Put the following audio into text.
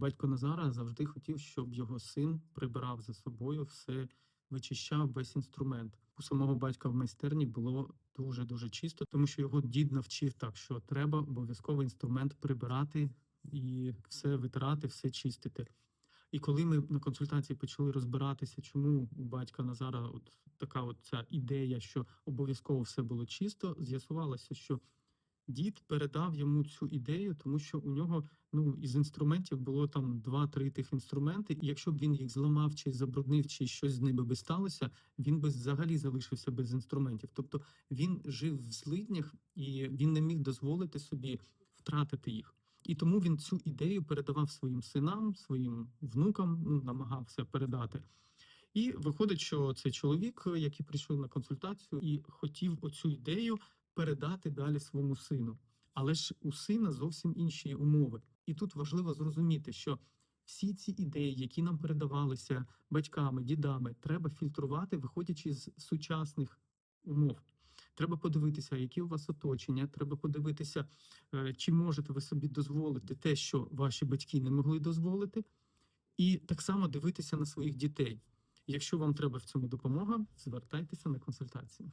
Батько Назара завжди хотів, щоб його син прибирав за собою, все вичищав весь інструмент. У самого батька в майстерні було дуже дуже чисто, тому що його дід навчив так, що треба обов'язково інструмент прибирати і все витирати, все чистити. І коли ми на консультації почали розбиратися, чому у батька Назара от така от ця ідея, що обов'язково все було чисто, з'ясувалося, що дід передав йому цю ідею, тому що у нього ну із інструментів було там два-три тих інструменти, і якщо б він їх зламав чи забруднив, чи щось з ними би сталося, він би взагалі залишився без інструментів. Тобто він жив в злиднях і він не міг дозволити собі втратити їх. І тому він цю ідею передавав своїм синам, своїм внукам, ну, намагався передати. І виходить, що цей чоловік, який прийшов на консультацію, і хотів оцю ідею передати далі своєму сину. Але ж у сина зовсім інші умови. І тут важливо зрозуміти, що всі ці ідеї, які нам передавалися батьками, дідами, треба фільтрувати, виходячи з сучасних умов. Треба подивитися, які у вас оточення. Треба подивитися, е, чи можете ви собі дозволити те, що ваші батьки не могли дозволити, і так само дивитися на своїх дітей. Якщо вам треба в цьому допомога, звертайтеся на консультацію.